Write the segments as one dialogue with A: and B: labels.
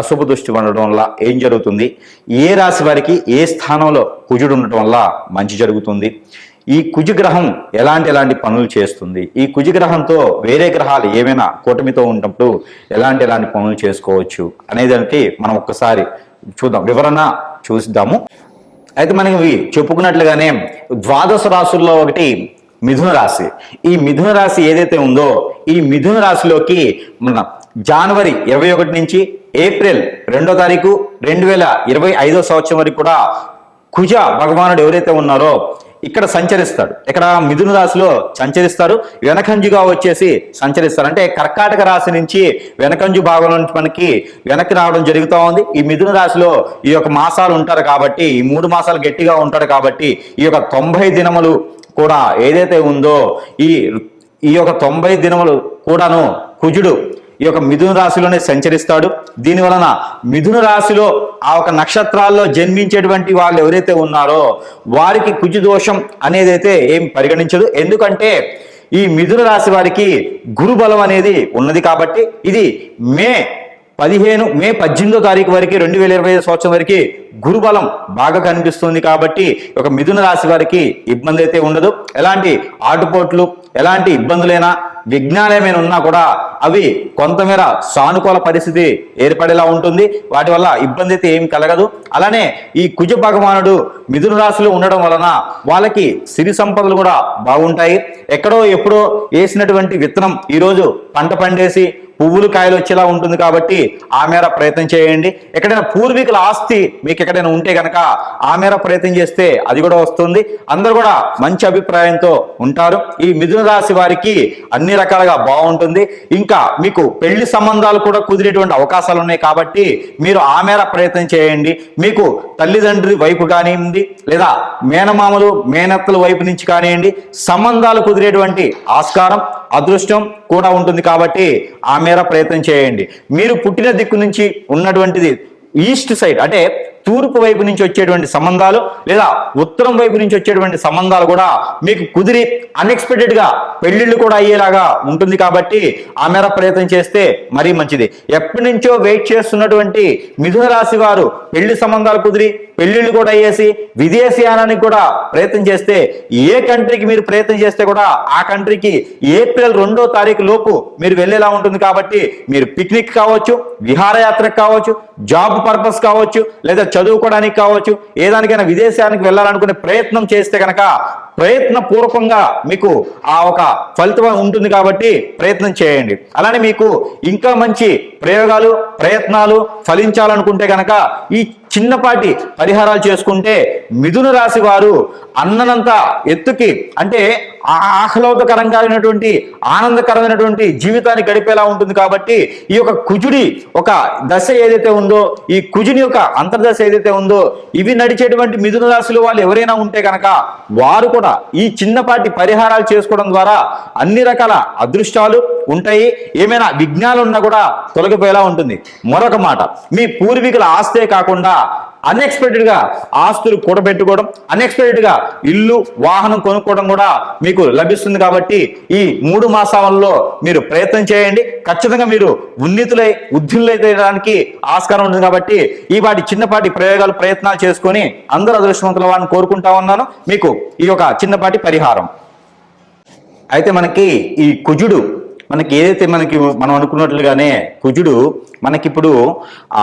A: అశుభ దృష్టి ఉండడం వల్ల ఏం జరుగుతుంది? ఏ రాశి వారికి ఏ స్థానంలో కుజుడు ఉండటం వల్ల మంచి జరుగుతుంది? ఈ కుజగ్రహం ఎలాంటి ఎలాంటి పనులు చేస్తుంది? ఈ కుజగ్రహంతో వేరే గ్రహాలు ఏమైనా కూటమితో ఉన్నప్పుడు ఎలాంటి ఎలాంటి పనులు చేసుకోవచ్చు అనేది మనం ఒక్కసారి చూద్దాం. వివరణ చూద్దాము. అయితే మనకి ఇవి చెప్పుకున్నట్లుగానే ద్వాదశ రాశుల్లో ఒకటి మిథున రాశి. ఈ మిథున రాశి ఏదైతే ఉందో ఈ మిథున రాశిలోకి మన జనవరి ఇరవై ఒకటి నుంచి ఏప్రిల్ రెండో తారీఖు రెండు వేల ఇరవై ఐదో సంవత్సరం వరకు కూడా కుజ భగవానుడు ఎవరైతే ఉన్నారో ఇక్కడ సంచరిస్తాడు. ఇక్కడ మిథున రాశిలో సంచరిస్తారు. వెనకంజుగా వచ్చేసి సంచరిస్తారు. అంటే కర్కాటక రాశి నుంచి వెనకంజు భాగం నుంచి మనకి వెనక్కి రావడం జరుగుతూ ఉంది. ఈ మిథున రాశిలో ఈ యొక్క మాసాలు ఉంటారు కాబట్టి ఈ మూడు మాసాలు గట్టిగా ఉంటారు కాబట్టి ఈ యొక్క తొంభై దినములు కూడా ఏదైతే ఉందో ఈ ఈ యొక్క తొంభై దినములు కూడాను కుజుడు ఈ యొక్క మిథున రాశిలోనే సంచరిస్తాడు. దీని వలన మిథున రాశిలో ఆ ఒక నక్షత్రాల్లో జన్మించేటువంటి వాళ్ళు ఎవరైతే ఉన్నారో వారికి కుజు దోషం అనేది అయితే ఏం పరిగణించదు. ఎందుకంటే ఈ మిథున రాశి వారికి గురు బలం అనేది ఉన్నది కాబట్టి ఇది మే పదిహేను మే పద్దెనిమిదో తారీఖు వరకు రెండు వేల ఇరవై ఐదు సంవత్సరం వరకు గురుబలం బాగా కనిపిస్తుంది కాబట్టి ఒక మిథున రాశి వారికి ఇబ్బంది అయితే ఉండదు. ఎలాంటి ఆటుపోట్లు ఎలాంటి ఇబ్బందులైనా విజ్ఞానమైన ఉన్నా కూడా అవి కొంతమేర సానుకూల పరిస్థితి ఏర్పడేలా ఉంటుంది. వాటి వల్ల ఇబ్బంది అయితే ఏం కలగదు. అలానే ఈ కుజ భగవానుడు మిథున రాశిలో ఉండడం వలన వాళ్ళకి సిరి సంపదలు కూడా బాగుంటాయి. ఎక్కడో ఎప్పుడో వేసినటువంటి విత్తనం ఈరోజు పంట పండేసి పువ్వులు కాయలు వచ్చేలా ఉంటుంది కాబట్టి ఆ మేర ప్రయత్నం చేయండి. ఎక్కడైనా పూర్వీకుల ఆస్తి మీకు ఎక్కడైనా ఉంటే కనుక ఆ మేర ప్రయత్నం చేస్తే అది కూడా వస్తుంది. అందరూ కూడా మంచి అభిప్రాయంతో ఉంటారు. ఈ మిథున రాశి వారికి అన్ని రకాలుగా బాగుంటుంది. ఇంకా మీకు పెళ్ళి సంబంధాలు కూడా కుదిరేటువంటి అవకాశాలు ఉన్నాయి కాబట్టి మీరు ఆ మేర ప్రయత్నం చేయండి. మీకు తల్లిదండ్రి వైపు కానివ్వండి లేదా మేనమామలు మేనత్తల వైపు నుంచి కానివ్వండి సంబంధాలు కుదిరేటువంటి ఆస్కారం అదృష్టం కూడా ఉంటుంది కాబట్టి ఆ మేర ప్రయత్నం చేయండి. మీరు పుట్టిన దిక్కు నుంచి ఉన్నటువంటిది ఈస్ట్ సైడ్ అంటే తూర్పు వైపు నుంచి వచ్చేటువంటి సంబంధాలు లేదా ఉత్తరం వైపు నుంచి వచ్చేటువంటి సంబంధాలు కూడా మీకు కుదిరి అన్ఎక్స్పెక్టెడ్గా పెళ్ళిళ్ళు కూడా అయ్యేలాగా ఉంటుంది కాబట్టి ఆ మేర ప్రయత్నం చేస్తే మరీ మంచిది. ఎప్పటి నుంచో వెయిట్ చేస్తున్నటువంటి మిథున రాశి వారు పెళ్ళి సంబంధాలు కుదిరి పెళ్ళిళ్ళు కూడా అయ్యేసి విదేశీయానానికి కూడా ప్రయత్నం చేస్తే ఏ కంట్రీకి మీరు ప్రయత్నం చేస్తే కూడా ఆ కంట్రీకి ఏప్రిల్ రెండో తారీఖు లోపు మీరు వెళ్ళేలా ఉంటుంది కాబట్టి మీరు పిక్నిక్ కావచ్చు విహారయాత్రకు కావచ్చు జాబ్ పర్పస్ కావచ్చు లేదా చదువుకోవడానికి కావచ్చు ఏదానికైనా విదేశానికి వెళ్ళాలనుకునే ప్రయత్నం చేస్తే కనుక ప్రయత్న పూర్వకంగా మీకు ఆ ఒక ఫలితం ఉంటుంది కాబట్టి ప్రయత్నం చేయండి. అలానే మీకు ఇంకా మంచి ప్రయోగాలు ప్రయత్నాలు ఫలించాలనుకుంటే కనుక ఈ చిన్నపాటి పరిహారాలు చేసుకుంటే మిథున రాశి వారు అన్ననంత ఎత్తుకి అంటే ఆహ్లాదకరంగానటువంటి ఆహ్లాదకరంగా ఆనందకరమైనటువంటి జీవితాన్ని గడిపేలా ఉంటుంది కాబట్టి ఈ యొక్క కుజుడి ఒక దశ ఏదైతే ఉందో ఈ కుజుని యొక్క అంతర్దశ ఏదైతే ఉందో ఇవి నడిచేటువంటి మిథున రాశిలో వాళ్ళు ఎవరైనా ఉంటే కనుక వారు కూడా ఈ చిన్నపాటి పరిహారాలు చేసుకోవడం ద్వారా అన్ని రకాల అదృష్టాలు ఉంటాయి. ఏమైనా విఘ్నాలు ఉన్నా కూడా తొలగిపోయేలా ఉంటుంది. మరొక మాట మీ పూర్వీకుల ఆస్తే కాకుండా అన్ఎక్స్పెక్టెడ్గా ఆస్తులు కూడబెట్టుకోవడం అన్ఎక్స్పెక్టెడ్గా ఇల్లు వాహనం కొనుక్కోవడం కూడా మీకు లభిస్తుంది కాబట్టి ఈ మూడు మాసాలలో మీరు ప్రయత్నం చేయండి. ఖచ్చితంగా మీరు ఉన్నితులై ఉద్యులైతేయడానికి ఆస్కారం ఉంటుంది కాబట్టి ఈ వాటి చిన్నపాటి ప్రయోగాలు ప్రయత్నాలు చేసుకొని అందరూ అదృష్టవంతుల వారిని కోరుకుంటా ఉన్నాను. మీకు ఈ యొక్క చిన్నపాటి పరిహారం. అయితే మనకి ఈ కుజుడు మనకి ఏదైతే మనకి మనం అనుకున్నట్లుగానే కుజుడు మనకిప్పుడు ఆ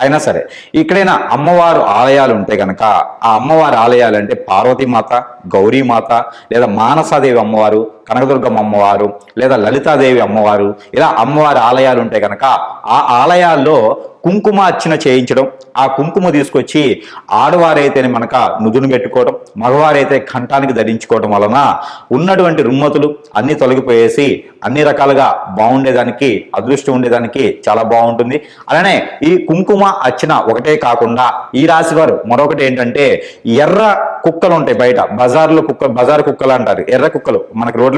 A: అయినా సరే ఇక్కడైనా అమ్మవారు ఆలయాలు ఉంటే కనుక ఆ అమ్మవారి ఆలయాలు అంటే పార్వతీమాత గౌరీమాత లేదా మానసాదేవి అమ్మవారు కనకదుర్గమ్మ అమ్మవారు లేదా లలితాదేవి అమ్మవారు ఇలా అమ్మవారి ఆలయాలు ఉంటే కనుక ఆ ఆలయాల్లో కుంకుమ అర్చన చేయించడం ఆ కుంకుమ తీసుకొచ్చి ఆడవారైతేనే మనక నుదును పెట్టుకోవడం మగవారైతే కంఠానికి ధరించుకోవడం వలన ఉన్నటువంటి రుమ్మతులు అన్ని తొలగిపోయేసి అన్ని రకాలుగా బాగుండేదానికి అదృష్టం ఉండేదానికి చాలా బాగుంటుంది. అలానే ఈ కుంకుమ అర్చన ఒకటే కాకుండా ఈ రాశి వారు మరొకటి ఏంటంటే ఎర్ర కుక్కలు ఉంటాయి బయట బజార్లో కుక్క బజార్ కుక్కలు అంటారు ఎర్ర కుక్కలు మనకి రోడ్ల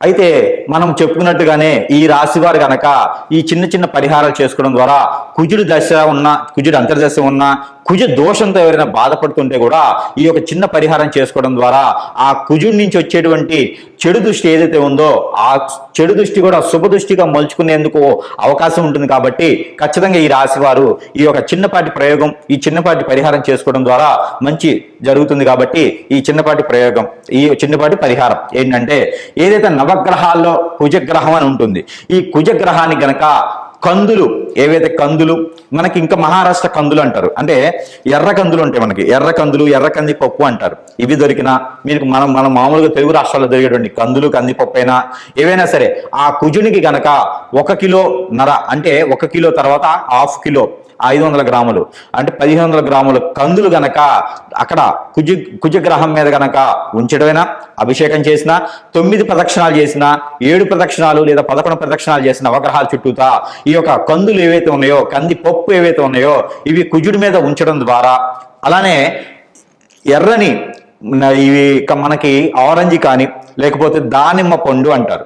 A: అయితే మనం చెప్పుకున్నట్టుగానే ఈ రాశి వారు గనక ఈ చిన్న చిన్న పరిహారాలు చేసుకోవడం ద్వారా కుజుడు దశ ఉన్న కుజుడు అంతర్దశ ఉన్న కుజ దోషంతో ఎవరైనా బాధపడుతుంటే కూడా ఈ యొక్క చిన్న పరిహారం చేసుకోవడం ద్వారా ఆ కుజుడి నుంచి వచ్చేటువంటి చెడు దృష్టి ఏదైతే ఉందో ఆ చెడు దృష్టి కూడా శుభ దృష్టిగా మలుచుకునేందుకు అవకాశం ఉంటుంది కాబట్టి ఖచ్చితంగా ఈ రాశి వారు ఈ యొక్క చిన్నపాటి ప్రయోగం ఈ చిన్నపాటి పరిహారం చేసుకోవడం ద్వారా మంచి జరుగుతుంది కాబట్టి ఈ చిన్నపాటి ప్రయోగం ఈ చిన్నపాటి పరిహారం ఏంటంటే ఏదైతే నవగ్రహాల్లో కుజగ్రహం అని ఉంటుంది ఈ కుజగ్రహాన్ని గనక కందులు ఏవైతే కందులు మనకి ఇంకా మహారాష్ట్ర కందులు అంటారు. అంటే ఎర్ర కందులు ఉంటాయి మనకి. ఎర్ర కందులు ఎర్ర కంది పప్పు అంటారు. ఇవి దొరికినా మీకు మనం మనం మామూలుగా తెలుగు రాష్ట్రాల్లో దొరికేటువంటి కందులు కందిపప్పు అయినా ఏవైనా సరే ఆ కుజునికి గనక ఒక కిలో నర అంటే ఒక కిలో తర్వాత హాఫ్ కిలో ఐదు వందల గ్రాములు. అంటే పదిహేను వందల గ్రాములు కందులు గనక అక్కడ కుజ కుజగ్రహం మీద గనక ఉంచడమైనా? అభిషేకం చేసిన తొమ్మిది ప్రదక్షిణాలు చేసిన ఏడు ప్రదక్షిణాలు లేదా పదకొండు ప్రదక్షిణాలు చేసిన నవగ్రహాలు చుట్టూతా ఈ యొక్క కందులు ఏవైతే ఉన్నాయో కంది పప్పు ఏవైతే ఉన్నాయో ఇవి కుజుడి మీద ఉంచడం ద్వారా అలానే ఎర్రని ఇవి మనకి ఆరెంజ్ కానీ లేకపోతే దానిమ్మ పండు అంటారు.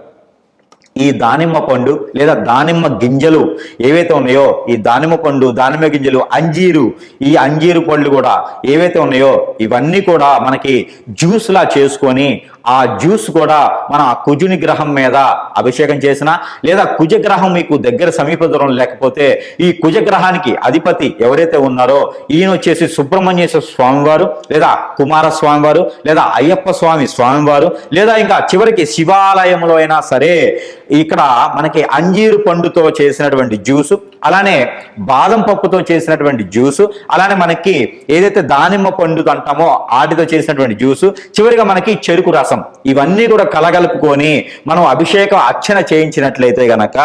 A: ఈ దానిమ్మ పండు లేదా దానిమ్మ గింజలు ఏవైతే ఉన్నాయో ఈ దానిమ్మ పండు దానిమ్మ గింజలు అంజీరు ఈ అంజీరు పండ్లు కూడా ఏవైతే ఉన్నాయో ఇవన్నీ కూడా మనకి జ్యూస్లా చేసుకొని ఆ జ్యూస్ కూడా మన ఆ కుజుని గ్రహం మీద అభిషేకం చేసిన లేదా కుజగ్రహం మీకు దగ్గర సమీప దూరం లేకపోతే ఈ కుజగ్రహానికి అధిపతి ఎవరైతే ఉన్నారో ఈయన వచ్చేసి సుబ్రహ్మణ్యేశ్వర స్వామివారు లేదా కుమార స్వామివారు లేదా అయ్యప్ప స్వామి స్వామివారు లేదా ఇంకా చివరికి శివాలయంలో అయినా సరే ఇక్కడ మనకి అంజీరు పండుతో చేసినటువంటి జ్యూసు అలానే బాదం పప్పుతో చేసినటువంటి జ్యూసు అలానే మనకి ఏదైతే దానిమ్మ పండు అంటామో వాటితో చేసినటువంటి జ్యూసు చివరిగా మనకి చెరుకు రసం. ఇవన్నీ కూడా కలగలుపుకొని మనం అభిషేకం అర్చన చేయించినట్లయితే గనక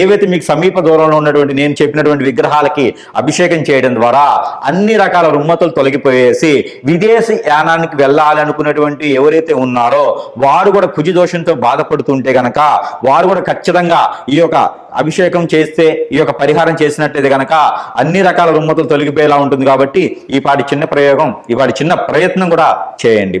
A: ఏవైతే మీకు సమీప దూరంలో ఉన్నటువంటి నేను చెప్పినటువంటి విగ్రహాలకి అభిషేకం చేయడం ద్వారా అన్ని రకాల రుమ్మతులు తొలగిపోయేసి విదేశీ యానానికి వెళ్ళాలి అనుకున్నటువంటి ఎవరైతే ఉన్నారో వారు కూడా కుజి దోషంతో బాధపడుతుంటే గనక వారు కూడా ఖచ్చితంగా ఈ యొక్క అభిషేకం చేస్తే ఈ యొక్క పరిహారం చేసినట్లయితే గనక అన్ని రకాల రుమ్మతులు తొలగిపోయేలా ఉంటుంది కాబట్టి ఈ పాటి చిన్న ప్రయోగం ఈ పాటి చిన్న ప్రయత్నం కూడా చేయండి.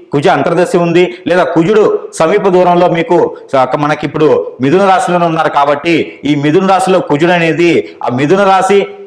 A: కుజ అంతర్దశ ఉంది లేదా కుజుడు సమీప దూరంలో మీకు మనకిప్పుడు మనకి ఇప్పుడు మిథున రాశిలోనే ఉన్నారు కాబట్టి ఈ మిథున రాశిలో కుజుడు అనేది ఆ మిథున రాశి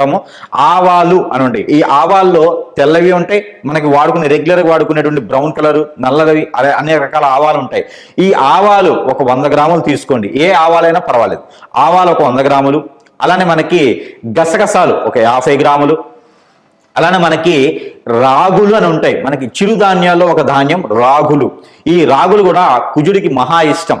A: ఉంటామో. ఆవాలు అని ఉంటాయి ఈ ఆవాల్లో తెల్లవి ఉంటాయి. మనకి వాడుకునే రెగ్యులర్గా వాడుకునేటువంటి బ్రౌన్ కలర్ నల్లవి అదే అనేక రకాల ఆవాలు ఉంటాయి. ఈ ఆవాలు ఒక వంద గ్రాములు తీసుకోండి. ఏ ఆవాలైనా పర్వాలేదు. ఆవాలు ఒక వంద గ్రాములు. అలానే మనకి గసగసాలు ఒక యాభై గ్రాములు. అలానే మనకి రాగులు అని ఉంటాయి. మనకి చిరుధాన్యాల్లో ఒక ధాన్యం రాగులు. ఈ రాగులు కూడా కుజుడికి మహా ఇష్టం.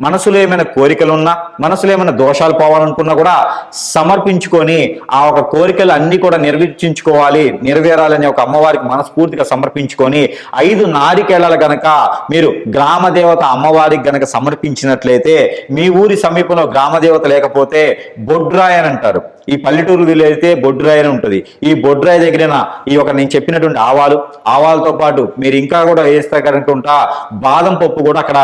A: మనసులో ఏమైనా కోరికలు ఉన్నా మనసులో ఏమైనా దోషాలు పోవాలనుకున్నా కూడా సమర్పించుకొని ఆ ఒక కోరికలు అన్ని కూడా నిర్వర్తించుకోవాలి నెరవేరాలని ఒక అమ్మవారికి మనస్ఫూర్తిగా సమర్పించుకొని ఐదు నారికేళాలు గనక మీరు గ్రామ దేవత అమ్మవారికి గనక సమర్పించినట్లయితే మీ ఊరి సమీపంలో గ్రామ దేవత లేకపోతే బొడ్రాయ్ అని అంటారు ఈ పల్లెటూరు అయితే బొడ్రాయ్ అని ఉంటుంది. ఈ బొడ్రాయ్ దగ్గరన ఈ ఒక నేను చెప్పినటువంటి ఆవాలు. ఆవాలతో పాటు మీరు ఇంకా కూడా వేస్తే కనుకుంటా బాదం పప్పు కూడా అక్కడ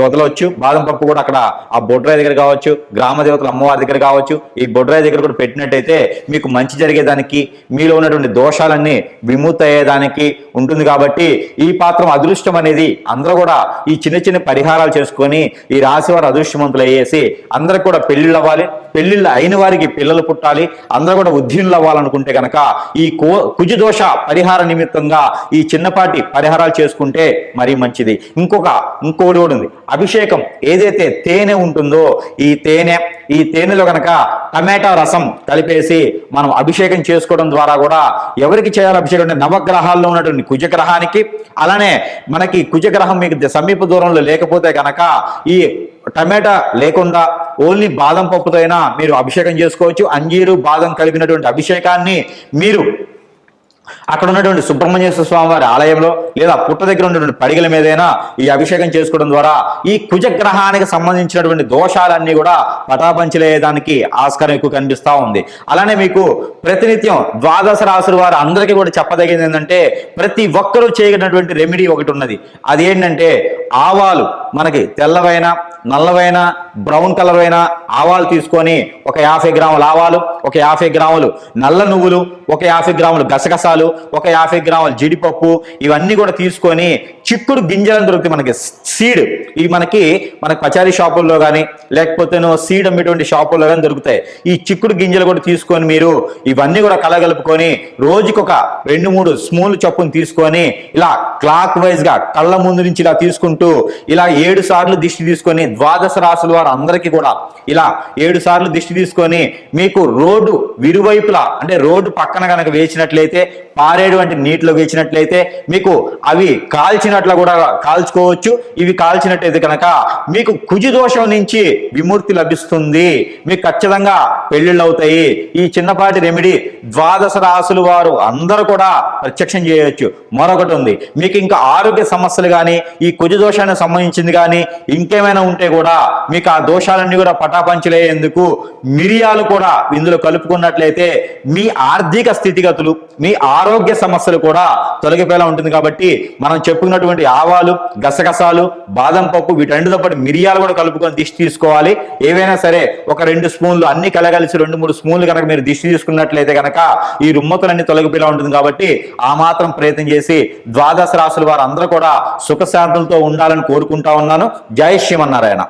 A: వదలవచ్చు బాదం పప్పు కూడా అక్కడ ఆ బొడ్రాయి దగ్గర కావచ్చు గ్రామ దేవతల అమ్మవారి దగ్గర కావచ్చు. ఈ బొడ్రాయ్ దగ్గర కూడా పెట్టినట్టయితే మీకు మంచి జరిగేదానికి మీలో ఉన్నటువంటి దోషాలన్నీ విముక్త అయ్యేదానికి ఉంటుంది కాబట్టి ఈ పాత్రం అదృష్టం అనేది అందరూ కూడా ఈ చిన్న చిన్న పరిహారాలు చేసుకొని ఈ రాశి వారు అదృష్టవంతులు అయ్యేసి అందరికి కూడా పెళ్ళిళ్ళు అవ్వాలి. పెళ్ళిళ్ళు అయిన వారికి పిల్లలు పుట్టాలి అందరూ కూడా ఉద్యోగులు అవ్వాలనుకుంటే కనుక ఈ కో కుజదోష పరిహార నిమిత్తంగా ఈ చిన్నపాటి పరిహారాలు చేసుకుంటే మరీ మంచిది. ఇంకొక ఇంకోటి కూడా ఉంది. అభిషేకం ఏదైతే తేనె ఉంటుందో ఈ తేనె ఈ తేనెలో కనుక టమాటా రసం కలిపేసి మనం అభిషేకం చేసుకోవడం ద్వారా కూడా ఎవరికి చేయాలి అభిషేకం అంటే నవగ్రహాల్లో ఉన్నటువంటి కుజగ్రహానికి అలానే మనకి కుజగ్రహం మీకు సమీప దూరంలో లేకపోతే కనుక ఈ టమాటా లేకుండా ఓన్లీ బాదం పప్పుతో అయినా మీరు అభిషేకం చేసుకోవచ్చు. అంజీరు బాదం కలిపినటువంటి అభిషేకాన్ని మీరు అక్కడ ఉన్నటువంటి సుబ్రహ్మణ్యేశ్వర స్వామి వారి ఆలయంలో లేదా పుట్ట దగ్గర ఉన్నటువంటి పడిగల మీదైనా ఈ అభిషేకం చేసుకోవడం ద్వారా ఈ కుజగ్రహానికి సంబంధించినటువంటి దోషాలన్నీ కూడా పటాపంచలేయడానికి ఆస్కారం ఎక్కువ కనిపిస్తా ఉంది. అలానే మీకు ప్రతినిత్యం ద్వాదశ రాసుల వారు అందరికీ కూడా చెప్పదగింది ఏంటంటే ప్రతి ఒక్కరూ చేయగలిగినటువంటి రెమెడీ ఒకటి ఉన్నది. అది ఏంటంటే ఆవాలు మనకి తెల్లవైన నల్లవైన బ్రౌన్ కలర్ అయిన ఆవాలు తీసుకొని ఒక యాభై గ్రాముల ఆవాలు ఒక యాభై గ్రాములు నల్ల నువ్వులు ఒక యాభై గ్రాములు గసగసాలు ఒక యాభై గ్రాములు జీడిపప్పు ఇవన్నీ కూడా తీసుకొని చిక్కుడు గింజలను దొరుకుతాయి మనకి. సీడ్ ఇవి మనకి మనకి పచారీ షాపుల్లో కానీ లేకపోతే సీడ్ అమ్మేటువంటి షాపుల్లో కానీ దొరుకుతాయి. ఈ చిక్కుడు గింజలు కూడా తీసుకొని మీరు ఇవన్నీ కూడా కలగలుపుకొని రోజుకొక రెండు మూడు స్మూల్ చొప్పును తీసుకొని ఇలా క్లాక్ వైజ్గా కళ్ళ ముందు నుంచి ఇలా తీసుకుంటూ ఇలా ఏడు సార్లు దిష్టి తీసుకొని ద్వాదశ రాసుల వారు అందరికీ కూడా ఇలా ఏడు సార్లు దిష్టి తీసుకొని మీకు రోడ్డు విరువైపులా అంటే రోడ్డు పక్కన కనుక వేసినట్లయితే పారేటువంటి నీటిలో ఇచ్చినట్లయితే మీకు అవి కాల్చినట్లు కూడా కాల్చుకోవచ్చు. ఇవి కాల్చినట్లయితే కనుక మీకు కుజు దోషం నుంచి విముక్తి లభిస్తుంది. మీకు ఖచ్చితంగా పెళ్ళిళ్ళు అవుతాయి. ఈ చిన్నపాటి రెమెడీ ద్వాదశ రాసులు వారు అందరూ కూడా ప్రత్యక్షం చేయవచ్చు మరొకటి ఉంది. మీకు ఇంకా ఆరోగ్య సమస్యలు కానీ ఈ కుజ దోషానికి సంబంధించింది కానీ ఇంకేమైనా ఉంటే కూడా మీకు ఆ దోషాలన్నీ కూడా పటాపంచలేందుకు మిరియాలు కూడా ఇందులో కలుపుకున్నట్లయితే మీ ఆర్థిక స్థితిగతులు మీ ఆరోగ్య సమస్యలు కూడా తొలగిపోయేలా ఉంటుంది కాబట్టి మనం చెప్పుకున్నటువంటి ఆవాలు గసగసాలు బాదం పప్పు వీటన్నిటితో పాటు మిరియాలు కూడా కలుపుకొని దిష్టి తీసుకోవాలి. ఏవైనా సరే ఒక రెండు స్పూన్లు అన్ని కలగలిసి రెండు మూడు స్పూన్లు కనుక మీరు దిష్టి తీసుకున్నట్లయితే కనుక ఈ రుమ్మతులన్నీ తొలగిపోయేలా ఉంటుంది కాబట్టి ఆ మాత్రం ప్రయత్నం చేసి ద్వాదశ రాసుల వారు అందరూ కూడా సుఖశాంతులతో ఉండాలని కోరుకుంటా ఉన్నాను. జై శ్రీమన్నారాయణ.